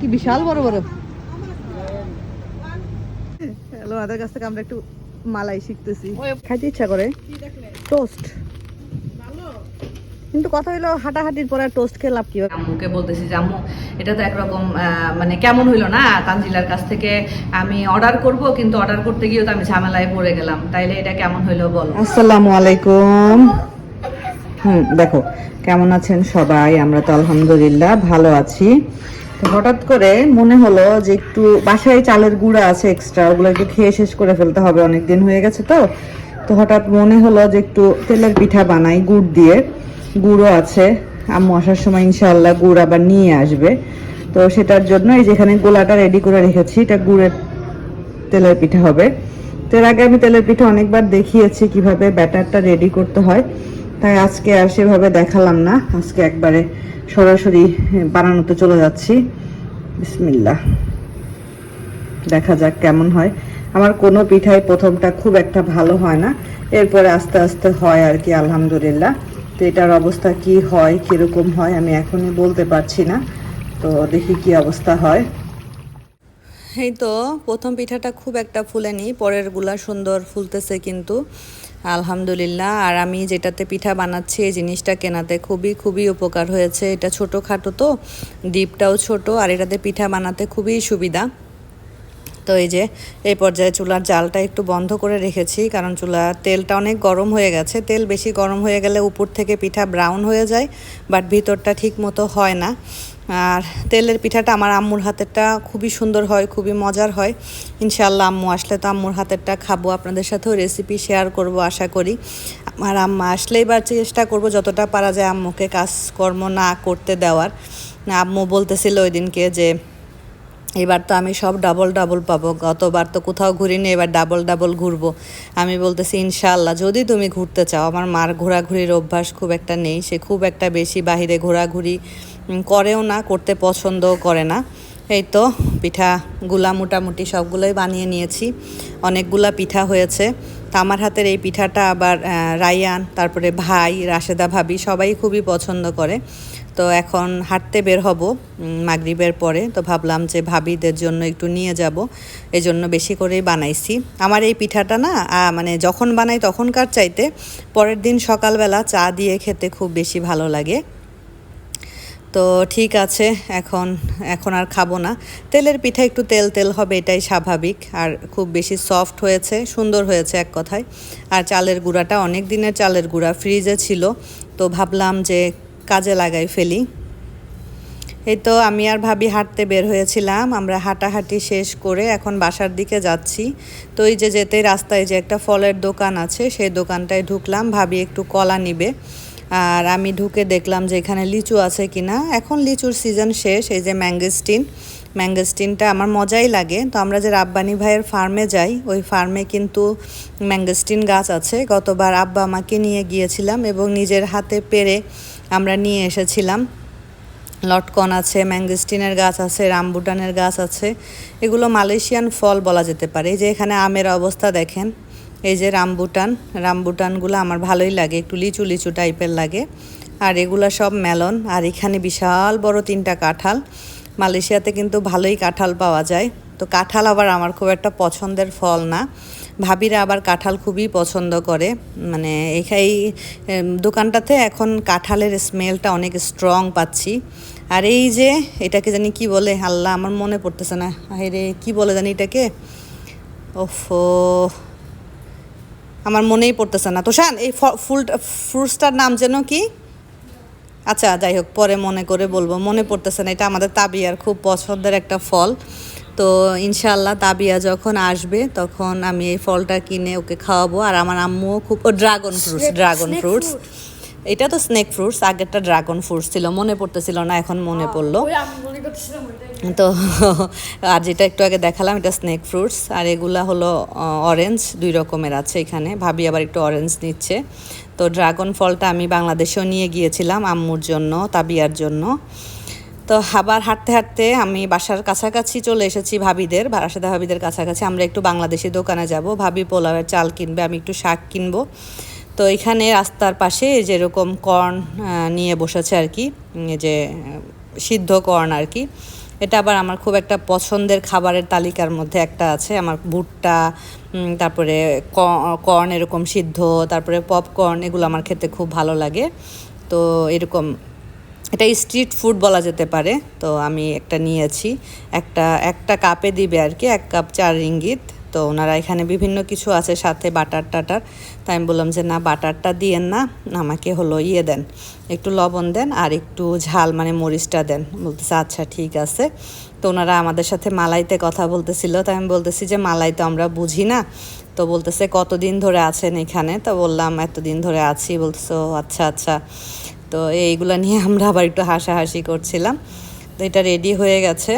কি বিশাল বড় বড়? হ্যালো ওদের কাছ থেকে আমরা একটু মালাই শিখতেছি। খাইতে ইচ্ছা করে। টোস্ট কিন্তু কথা হইল হাঁটাহাঁটির পরে টোস্ট খেয়ে লাভ কি? হবে আম্মুকে বলতেছি যে আম্মু এটা তো একরকম মানে কেমন হইল না? তানজিলার কাছ থেকে আমি অর্ডার করব কিন্তু অর্ডার করতে গিয়েও তো আমি ঝামেলায় পড়ে গেলাম। তাইলে এটা কেমন হইল বলো? আসসালামু আলাইকুম। হুম দেখো কেমন আছেন সবাই? আমরা তো আলহামদুলিল্লাহ ভালো আছি। হঠাৎ করে মনে হলো যে একটু বাসায় চালের গুঁড়া আছে এক্সট্রা ওগুলো একটু খেয়ে শেষ করে ফেলতে হবে অনেক দিন হয়ে গেছে তো। তো হঠাৎ মনে হলো যে একটু তেলের পিঠা বানাই, গুড় দিয়ে। গুঁড়ো আছে, আম্মু আসার সময় ইনশাল্লাহ গুড় আবার নিয়ে আসবে। তো সেটার জন্য এই যেখানে গোলাটা রেডি করে রেখেছি, এটা গুড়ের তেলের পিঠা হবে। তো এর আগে আমি তেলের পিঠা অনেকবার দেখিয়েছি কীভাবে ব্যাটারটা রেডি করতে হয়। তাই আজকে আর সেভাবে দেখালাম না, আজকে একবারে সরাসরি বানানোতে চলে যাচ্ছি। বিসমিল্লাহ। দেখা যাক কেমন হয়। আমার কোনো পিঠাই প্রথমটা খুব একটা ভালো হয় না। এরপরে আস্তে আস্তে হয় আর কি, আলহামদুলিল্লাহ। তো এটার অবস্থা কি হয়, কীরকম হয়, আমি এখনই বলতে পারছি না। তো দেখি কি অবস্থা হয়। এই তো, প্রথম পিঠাটা খুব একটা ফুলেনি পরেরগুলা সুন্দর ফুলতেছে কিন্তু। আলহামদুলিল্লাহ। আর আমি যেটাতে পিঠা বানাচ্ছি, এই জিনিসটা কেনাতে খুবই খুবই উপকার হয়েছে। এটা ছোটোখাটো তো, ডিপটাও ছোট, আর এটাতে পিঠা বানাতে খুবই সুবিধা। তো এই যে, এই পর্যায়ে চুলার জালটা একটু বন্ধ করে রেখেছি, কারণ চুলা, তেলটা অনেক গরম হয়ে গেছে। তেল বেশি গরম হয়ে গেলে উপর থেকে পিঠা ব্রাউন হয়ে যায়, বাট ভিতরটা ঠিক মতো হয় না। আর তেলের পিঠাটা আমার আম্মুর হাতেরটা খুবই সুন্দর হয়, খুবই মজার হয়। ইনশাল্লাহ আম্মু আসলে তো আম্মুর হাতেরটা খাব, আপনাদের সাথেও রেসিপি শেয়ার করব আশা করি। আমার আম্মা আসলেই এবার চেষ্টা করব যতটা পারা যায় আম্মুকে কাজকর্ম না করতে দেওয়ার। আম্মু বলতেছিল ওই দিনকে যে, এবার তো আমি সব ডাবল ডাবল পাবো, গতবার তো কোথাও ঘুরিনি, এবার ডাবল ডাবল ঘুরবো। আমি বলতেছি ইনশাল্লাহ যদি তুমি ঘুরতে চাও, আমার মার ঘোরাঘুরির অভ্যাস খুব একটা নেই, সে খুব একটা বেশি বাহিরে ঘোরাঘুরি করেও না, করতে পছন্দও করে না। এই তো পিঠাগুলা মোটামুটি সবগুলোই বানিয়ে নিয়েছি। অনেকগুলা পিঠা হয়েছে। তা আমার হাতের এই পিঠাটা আবার রায়ান, তারপরে ভাই, রাশেদা ভাবি সবাই খুবই পছন্দ করে। তো এখন হাঁটতে বের হব মাগরিবের পরে। তো ভাবলাম যে ভাবিদের জন্য একটু নিয়ে যাব। এই জন্য বেশি করেই বানাইছি। আমার এই পিঠাটা না মানে যখন বানাই তখনকার চাইতে পরের দিন সকালবেলা চা দিয়ে খেতে খুব বেশি ভালো লাগে। তো ঠিক আছে, এখন এখন আর খাব না। তেলের পিঠা একটু তেল তেল হবে, এটাই স্বাভাবিক। আর খুব বেশি সফট হয়েছে, সুন্দর হয়েছে এক কথায়। আর চালের গুঁড়াটা, অনেক দিনের চালের গুঁড়া ফ্রিজে ছিল। তো ভাবলাম যে কাজে লাগাই ফেলি। এই তো আমি আর ভাবি হাঁটতে বের হয়েছিলাম। আমরা হাঁটাহাঁটি শেষ করে এখন বাসার দিকে যাচ্ছি। তো এই যে যেতে রাস্তায় যে একটা ফলের দোকান আছে, সেই দোকানটায় ঢুকলাম। ভাবি একটু কলা নিবে। আর আমি ঢুকে দেখলাম যে এখানে লিচু আছে কিনা। এখন লিচুর সিজন শেষ, এই যে ম্যাঙ্গোস্টিন ম্যাঙ্গোস্টিনটা আমার মজাই লাগে। তো আমরা যে রাব্বানি ভাইয়ের ফার্মে যাই, ওই ফার্মে কিন্তু ম্যাঙ্গোস্টিন গাছ আছে। গতবার আব্বা আমাকে নিয়ে গিয়েছিলাম এবং নিজের হাতে পেরে আমরা নিয়ে এসেছিলাম। লটকন আছে ম্যাঙ্গোস্টিনের গাছ আছে, রামবুটানের গাছ আছে। এগুলো মালয়েশিয়ান ফল বলা যেতে পারে। যে এখানে আমের অবস্থা দেখেন। এই যে রামবুটান, রামবুটানগুলো আমার ভালোই লাগে, একটু লিচু লিচু টাইপের লাগে। আর এগুলো সব মেলন, আর এখানে বিশাল বড় তিনটা কাঁঠাল। মালয়েশিয়াতে কিন্তু ভালোই কাঁঠাল পাওয়া যায়। তো কাঁঠাল আবার আমার খুব একটা পছন্দের ফল না। ভাবিরা আবার কাঁঠাল খুবই পছন্দ করে। মানে এই দোকানটাতে এখন কাঁঠালের স্মেলটা অনেক স্ট্রং পাচ্ছি। আর এই যে এটাকে জানি কি বলে? আল্লাহ, আমার মনে পড়তেছে না। রে কি বলে জানি এটাকে? ওফো! আমার মনেই পড়তেছে না। তোষান এই ফুল ফ্রুটসটার নাম যেন কি? আচ্ছা যাই হোক পরে মনে করে বলব। মনে পড়তেছে না এটা আমাদের তাবিয়ার খুব পছন্দের একটা ফল। তো ইনশাল্লাহ তাবিয়া যখন আসবে তখন আমি এই ফলটা কিনে ওকে খাওয়াবো। আর আমার আম্মুও খুব ড্রাগন ফ্রুটস ড্রাগন ফ্রুটস এটা তো স্নেক ফ্রুটস আগেরটা ড্রাগন ফ্রুটস ছিল মনে পড়তেছিল না এখন মনে পড়ল। তো আর যেটা একটু আগে দেখালাম এটা স্নেক ফ্রুটস আর এগুলা হলো অরেঞ্জ দুই রকমের আছে এখানে। ভাবি আবার একটু অরেঞ্জ নিচ্ছে। তো ড্রাগন ফলটা আমি বাংলাদেশেও নিয়ে গিয়েছিলাম আম্মুর জন্য তাবিয়ার জন্য। তো আবার হাঁটতে হাঁটতে আমি বাসার কাছাকাছি চলে এসেছি ভাবিদের রাশেদা ভাবিদের কাছাকাছি। আমরা একটু বাংলাদেশি দোকানে যাব। ভাবি পোলাওয়ের চাল কিনবে আমি একটু শাক কিনবো। তো এখানে রাস্তার পাশে যেরকম কর্ন নিয়ে বসেছে আর কি যে সিদ্ধ কর্ন আর কি। এটা আবার আমার খুব একটা পছন্দের খাবারের তালিকার মধ্যে একটা আছে। আমার ভুট্টা তারপরে কর্ন এরকম সিদ্ধ, তারপরে পপকর্ন, এগুলো আমার খেতে খুব ভালো লাগে। তো এরকম, এটা স্ট্রিট ফুড বলা যেতে পারে। তো আমি একটা নিয়েছি। একটা একটা কাপে দিবে আর কি, এক কাপ চার রিঙ্গিত তো ওনারা এখানে বিভিন্ন কিছু আছে সাথে বাটার টাটার। তাই আমি বললাম যে, না, বাটারটা দিয়েন না, আমাকে হলো ইয়ে দেন, একটু লবণ দেন আর একটু ঝাল মানে মরিচটা দেন। বলতেছে আচ্ছা ঠিক আছে। তো ওনারা আমাদের সাথে মালাইতে কথা বলতেছিল, তাই আমি বলতেছি যে, মালাই তো আমরা বুঝি না। তো বলতেছে, কতদিন ধরে আছেন এখানে? তো বললাম, এতদিন ধরে আছি। বলতেছে আচ্ছা আচ্ছা। তো এইগুলো নিয়ে আমরা আবার একটু হাসাহাসি করছিলাম। তো এটা রেডি হয়ে গেছে।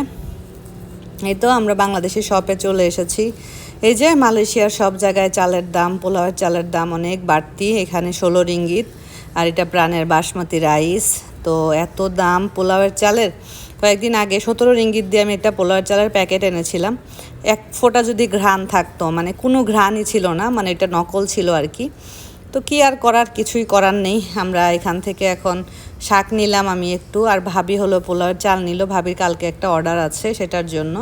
এই তো আমরা বাংলাদেশি শপে চলে এসেছি। এই যে মালয়েশিয়ার সব জায়গায় চালের দাম, পোলাওয়ের চালের দাম অনেক বাড়তি। এখানে ষোলো রিঙ্গিত আর এটা প্রাণের বাসমতি রাইস। তো এত দাম পোলাওয়ের চালের। কয়েকদিন আগে সতেরো রিঙ্গিত দিয়ে আমি একটা পোলাওয়ের চালের প্যাকেট এনেছিলাম। এক ফোঁটা যদি ঘ্রাণ থাকতো মানে কোনো ঘ্রাণই ছিল না মানে এটা নকল ছিল আর কি। তো কি আর করার, কিছুই করার নেই। আমরা এখান থেকে এখন শাক নিলাম আমি একটু। আর ভাবি হলো পোলাওয়ের চাল নিল। ভাবির কালকে একটা অর্ডার আছে সেটার জন্য।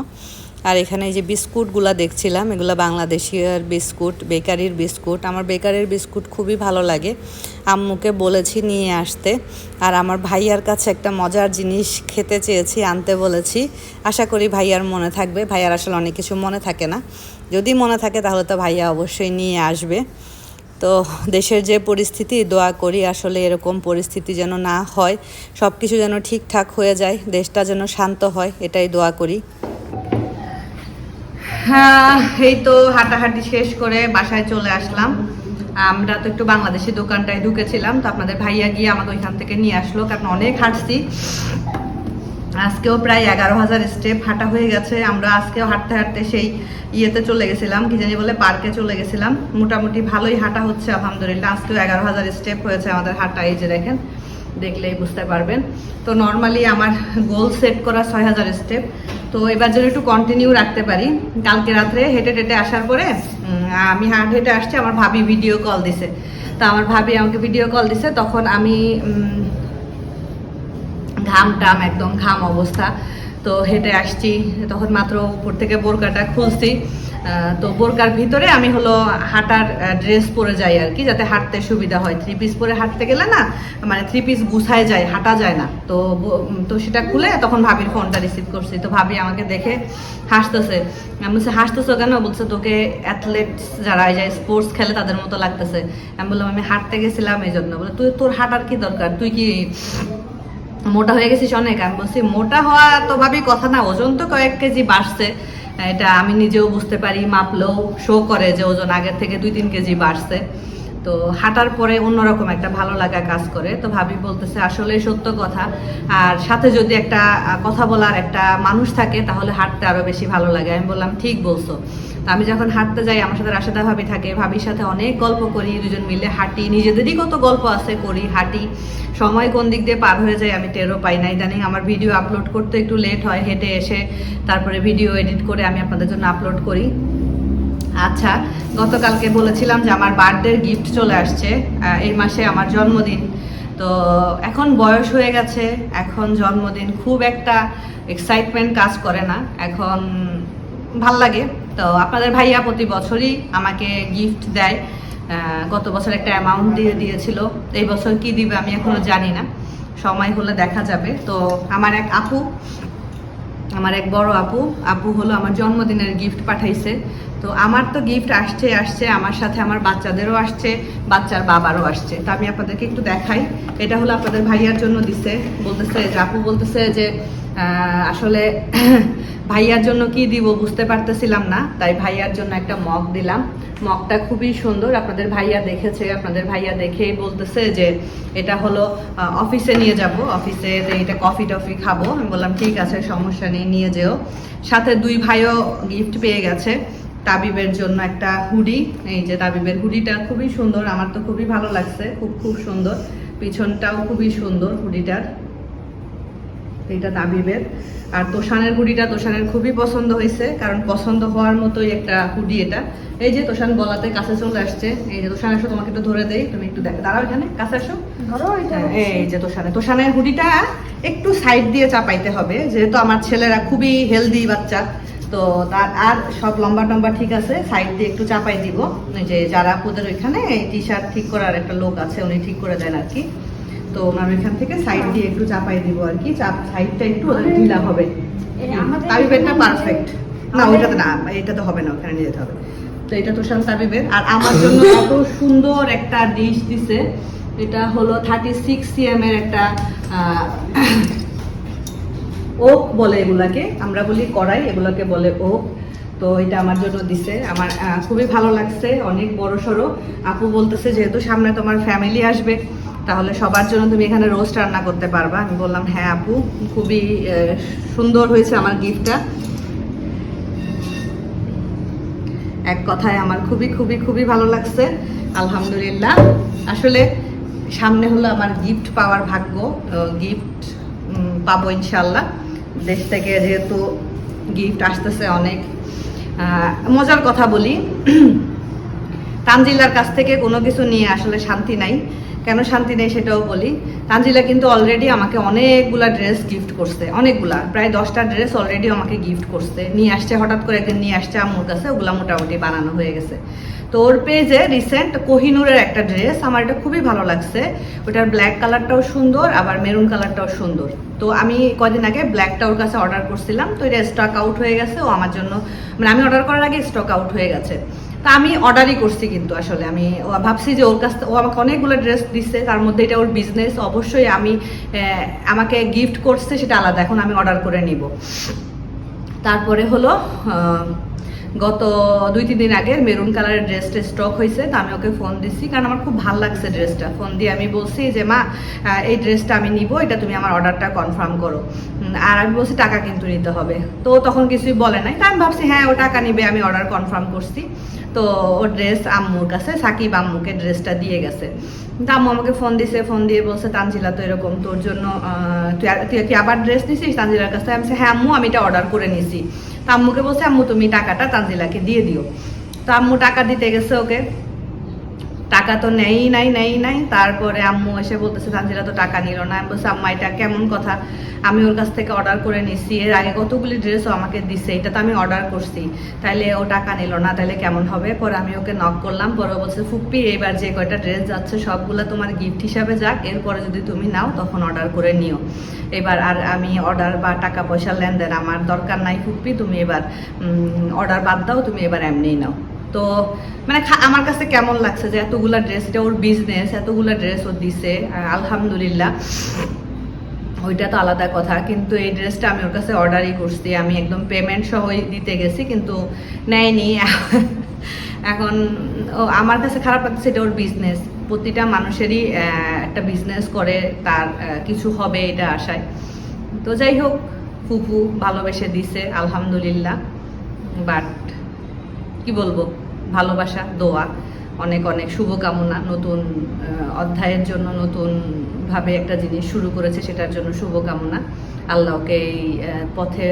আর এখানে যে বিস্কুটগুলো দেখছিলাম, এগুলো বাংলাদেশিয়ার বিস্কুট, বেকারির বিস্কুট। আমার বেকারির বিস্কুট খুবই ভালো লাগে। আম্মুকে বলেছি নিয়ে আসতে। আর আমার ভাইয়ার কাছে একটা মজার জিনিস খেতে চেয়েছি, আনতে বলেছি। আশা করি ভাইয়ার মনে থাকবে। ভাইয়ার আসলে অনেক কিছু মনে থাকে না। যদি মনে থাকে তাহলে তো ভাইয়া অবশ্যই নিয়ে আসবে। তো দেশের যে পরিস্থিতি, দোয়া করি আসলে এরকম পরিস্থিতি যেন না হয়। সব কিছু যেন ঠিকঠাক হয়ে যায়। দেশটা যেন শান্ত হয়, এটাই দোয়া করি। এই তো হাঁটাহাঁটি শেষ করে বাসায় চলে আসলাম। আমরা তো একটু বাংলাদেশি দোকানটায় ঢুকেছিলাম, তো আপনাদের ভাইয়া গিয়ে আমাকে ওইখান থেকে নিয়ে আসলো, কারণ অনেক হাঁটছি। আজকেও প্রায় এগারো হাজার স্টেপ হাঁটা হয়ে গেছে। আমরা আজকেও হাঁটতে হাঁটতে সেই ইয়েতে চলে গেছিলাম, কি জানি বলে পার্কে চলে গেছিলাম। মোটামুটি ভালোই হাঁটা হচ্ছে, আলহামদুলিল্লাহ। আজকেও এগারো হাজার স্টেপ হয়েছে আমাদের হাঁটা, এই যে দেখেন। দেখলেই বুঝতে পারবেন। তো নর্মালি আমার গোল সেট করা ছয় হাজার স্টেপ তো এবার যেন একটু কন্টিনিউ রাখতে পারি, কালকে রাত্রে হেঁটে টেটে আসার পরে আমি হাঁট হেঁটে আসছি, আমার ভাবি ভিডিও কল দিছে। তা আমার ভাবি আমাকে ভিডিও কল দিছে, তখন আমি ঘাম টাম একদম, ঘাম অবস্থা। তো হেঁটে আসছি, তখন মাত্র উপর থেকে বোরকাটা খুলছি। তো বোরকার ভিতরে আমি হলো হাঁটার ড্রেস পরে যাই আর কি, যাতে হাঁটতে সুবিধা হয়। থ্রি পিস পরে হাঁটতে গেলে না মানে থ্রি পিস গুছায় যায়, হাঁটা যায় না। তো তো সেটা খুলে তখন ভাবির ফোনটা রিসিভ করছি। তো ভাবি আমাকে দেখে হাসতেছে। আমি বলছি, হাসতেছো কেন? বলছে, তোকে অ্যাথলেটস যারা যায় স্পোর্টস খেলে তাদের মতো লাগতেছে। আমি বললাম, আমি হাঁটতে গেছিলাম এই জন্য বলে, তুই, তোর হাঁটার কি দরকার? তুই কি মোটা হয়ে গেছিস অনেক? আমি বলছি, মোটা হওয়া তো ভাবি কথা না, ওজন তো কয়েক কেজি বাড়ছে। এটা আমি নিজেও বুঝতে পারি, মাপলেও শো করে যে ওজন আগের থেকে দুই তিন কেজি বাড়ছে। তো হাঁটার পরে অন্যরকম একটা ভালো লাগা কাজ করে। তো ভাবি বলতেছে আসলে সত্য কথা। আর সাথে যদি একটা কথা বলার একটা মানুষ থাকে, তাহলে হাঁটতে আরও বেশি ভালো লাগে। আমি বললাম, ঠিক বলছো। তো আমি যখন হাঁটতে যাই, আমার সাথে রাশেদা ভাবি থাকে। ভাবির সাথে অনেক গল্প করি, দুজন মিলে হাঁটি। নিজেদেরই কত গল্প আছে, করি, হাঁটি। সময় কোন দিক দিয়ে পার হয়ে যায়, আমি টেরও পাই না। ইদানিং আমার ভিডিও আপলোড করতে একটু লেট হয়, হেঁটে এসে তারপরে ভিডিও এডিট করে আমি আপনাদের জন্য আপলোড করি। আচ্ছা গতকালকে বলেছিলাম যে আমার বার্থডের গিফট চলে আসছে এই মাসে আমার জন্মদিন। তো এখন বয়স হয়ে গেছে, এখন জন্মদিন খুব একটা এক্সাইটমেন্ট কাজ করে না, এখন ভালো লাগে। তো আপনাদের ভাইয়া প্রতি বছরই আমাকে গিফট দেয় গত বছর একটা অ্যামাউন্ট দিয়ে দিয়েছিল, এই বছর কি দিবে আমি এখনও জানি না, সময় হলে দেখা যাবে। তো আমার এক আপু আমার এক বড় আপু আপু হলো আমার জন্মদিনের গিফট পাঠাইছে। তো আমার তো গিফট আসছে আসছে, আমার সাথে আমার বাচ্চাদেরও আসছে, বাচ্চার বাবারও আসছে। তো আমি আপনাদেরকে একটু দেখাই। এটা হলো আপনাদের ভাইয়ার জন্য দিছে। বলতেছে যে, আপু বলতেছে যে আসলে ভাইয়ার জন্য কি দিব বুঝতে পারতেছিলাম না। তাই ভাইয়ার জন্য একটা মগ দিলাম। মগটা খুবই সুন্দর। আপনাদের ভাইয়া দেখেছে, আপনাদের ভাইয়া দেখেই বলতেছে যে এটা হলো অফিসে নিয়ে যাব। অফিসে যে এটা কফি টফি খাব। আমি বললাম, ঠিক আছে, সমস্যা নেই, নিয়ে যেও। সাথে দুই ভাইও গিফট পেয়ে গেছে তাবিবের জন্য একটা হুডি। এই যে তাবিবের হুডিটা খুবই সুন্দর। আমার তো খুবই ভালো লাগছে। খুব খুব সুন্দর। পিছনটাও খুবই সুন্দর হুডিটার। এইটা তাবিবের আর তোষানের হুডিটা তোষানের খুবই পছন্দ হয়েছে কারণ পছন্দ হওয়ার মতোই একটা হুডি এটা। এই যে তোষান গলাতে কাছে চলে আসছে। এই যে তোষান আসো তোমাকে একটু ধরে দেই তুমি একটু দেখো। দাঁড়াও এখানে কাছে আসো। এটা। হ্যাঁ, এই যে তোষানে। তোষানের হুডিটা একটু সাইড দিয়ে চাপাইতে হবে যেহেতু আমার ছেলেরা খুবই হেলদি বাচ্চা তো তার আর সব লম্বা টম্বা ঠিক আছে সাইড দিয়ে একটু চাপাই দিব। যে যারা আপুদের ওইখানে টি শার্ট ঠিক করার একটা লোক আছে উনি ঠিক করে দেন আর কি। তো ওনার ওইখান থেকে সাইড দিয়ে একটু চাপাই দিব আর কি। চাপ সাইডটা একটু ঢিলা হবে। আমাদের পারফেক্ট না ওইটাতে না এটাতে হবে না ওখানে নিয়ে যেতে হবে। তো এটা আর আমার জন্য এত সুন্দর একটা ডিশ দিছে। এটা হলো থার্টি সিক্স সিএম এর একটা ওক বলে এগুলাকে। আমরা বলি কড়াই এগুলোকে বলে ওক তো এটা আমার জন্য দিছে। আমার আহ, খুবই ভালো লাগছে অনেক বড় সড়ো আপু বলতেছে যেহেতু সামনে তোমার ফ্যামিলি আসবে তাহলে সবার জন্য তুমি এখানে রোস্ট রান্না করতে পারবা। আমি বললাম হ্যাঁ আপু, খুবই সুন্দর হয়েছে আমার গিফটটা। এক কথায় আমার খুবই খুবই খুবই ভালো লাগছে, আলহামদুলিল্লাহ। আসলে সামনে হলো আমার গিফট পাওয়ার ভাগ্য গিফট পাবো ইনশাল্লাহ দেশ থেকে যেহেতু গিফট আসতেছে অনেক। মজার কথা বলি। তানজিলার কাছ থেকে কোনো কিছু নিয়ে আসলে শান্তি নাই। কেন শান্তি নেই সেটাও বলি। তানজিলা কিন্তু অলরেডি আমাকে অনেকগুলা ড্রেস গিফট করছে, অনেকগুলা, প্রায় দশটা ড্রেস অলরেডি আমাকে গিফট করছে। নিয়ে আসছে, হঠাৎ করে একদিন নিয়ে আসছে আম্মুর কাছে, ওগুলা মোটামুটি বানানো হয়ে গেছে। তো ওর পেজে রিসেন্ট কোহিনুরের একটা ড্রেস আমার এটা খুবই ভালো লাগছে। ওটার ব্ল্যাক কালারটাও সুন্দর, আবার মেরুন কালারটাও সুন্দর। তো আমি কদিন আগে ব্ল্যাকটা ওর কাছে অর্ডার করছিলাম, তো এটা স্টক আউট হয়ে গেছে, ও আমার জন্য মানে আমি অর্ডার করার আগে স্টক আউট হয়ে গেছে। তা আমি অর্ডারই করছি কিন্তু আসলে। আমি ভাবছি যে ওর কাছ ও আমাকে অনেকগুলো ড্রেস দিচ্ছে তার মধ্যে এটা ওর বিজনেস অবশ্যই আমি আমাকে গিফট করছে সেটা আলাদা, এখন আমি অর্ডার করে নিব। তারপরে হলো গত দুই, তিন দিন আগে মেরুন কালারের ড্রেসটা স্টক হয়েছে, তো আমি ওকে ফোন দিছি, কারণ আমার খুব ভালো লাগছে ড্রেসটা ফোন দিয়ে আমি বলছি যে, মা এই ড্রেসটা আমি নিব, এটা তুমি আমার অর্ডারটা কনফার্ম করো। আর আমি বলছি, টাকা কিন্তু নিতে হবে। তো তখন কিছুই বলে নাই। তা আমি ভাবছি হ্যাঁ ও টাকা নিবে, আমি অর্ডার কনফার্ম করছি। তো ও ড্রেস আম্মুর কাছে, সাকিব আম্মুকে ড্রেসটা দিয়ে গেছে। তো আম্মু আমাকে ফোন দিছে ফোন দিয়ে বলছে, তানজিলা, তো এরকম তোর জন্য তুই তুই আবার ড্রেস নিছিস? তানজিলার কাছে আমি হ্যাঁ আম্মু, আমি এটা অর্ডার করে নিছি। আম্মুকে বলছে আম্মু তুমি টাকাটা তানজিলাকে দিয়ে দিও। তো আম্মু টাকা দিতে গেছে ওকে। টাকা তো নেই, নাই নেই, নাই। তারপরে আম্মু এসে বলতেছে তানজিলা তো টাকা নিল না। আমি বলছি, আম্মা, এটা কেমন কথা? আমি ওর কাছ থেকে অর্ডার করে নিছি। এর আগে কতগুলি ড্রেসও আমাকে দিছে, এটা তো আমি অর্ডার করছি। তাইলে ও টাকা নিল না, তাইলে কেমন হবে? পরে আমি ওকে নক করলাম। পরে বলছে, ফুপ্পি, এবার যে কয়টা ড্রেস যাচ্ছে, সবগুলো তোমার গিফট হিসাবে যাক। এরপরে যদি তুমি নাও, তখন অর্ডার করে নিও। এবার আর আমি অর্ডার বা টাকা পয়সা লেনদেন আমার দরকার নাই ফুপ্পি। তুমি এবার অর্ডার বাদ দাও, তুমি এবার এমনিই নাও। তো মানে আমার কাছে কেমন লাগছে যে এতগুলা ড্রেস এটা ওর বিজনেস এতগুলা ড্রেস ও দিছে আলহামদুলিল্লাহ। ওইটা তো আলাদা কথা, কিন্তু এই ড্রেসটা আমি ওর কাছে অর্ডারই করছি। আমি একদম পেমেন্ট সহই দিতে গেছি, কিন্তু নেয়নি। এখন, ও, আমার কাছে খারাপ লাগছে এটা ওর বিজনেস প্রতিটা মানুষেরই একটা বিজনেস করে, তার কিছু হবে এটা আশায়। তো যাই হোক, ফুফু ভালোবেসে দিছে, আলহামদুলিল্লাহ। বাট কি বলব, ভালোবাসা, দোয়া, অনেক অনেক শুভকামনা, নতুন অধ্যায়ের জন্য নতুন ভাবে একটা জিনিস শুরু করেছে, সেটার জন্য শুভকামনা। আল্লাহকে এই পথে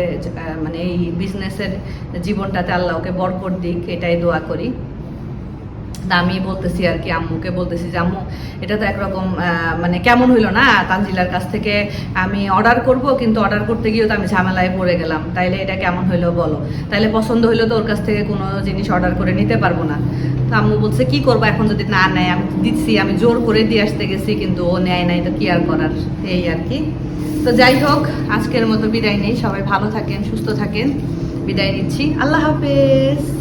মানে এই বিজনেসের জীবনটাতে আল্লাহকে বরকর দিক, এটাই দোয়া করি। আমি বলতেছি আর কি, আম্মুকে বলতেছি যে, আম্মু, এটা তো একরকম মানে কেমন হইল না? তানজিলার কাছ থেকে আমি অর্ডার করব, কিন্তু অর্ডার করতে গিয়েও তো আমি ঝামেলায় পড়ে গেলাম। তাইলে এটা কেমন হইল বলো? তাইলে পছন্দ হইল তো ওর কাছ থেকে কোনো জিনিস অর্ডার করে নিতে পারব না। তো আম্মু বলছে, কি করব? এখন যদি না নেয়, আমি দিচ্ছি, আমি জোর করে দিয়ে আসতে গেছি, কিন্তু ও নেয় নাই, তো কি আর করার? এই আর কি। তো যাই হোক, আজকের মতো বিদায় নেই। সবাই ভালো থাকেন, সুস্থ থাকেন। বিদায় নিচ্ছি। আল্লাহ হাফেজ।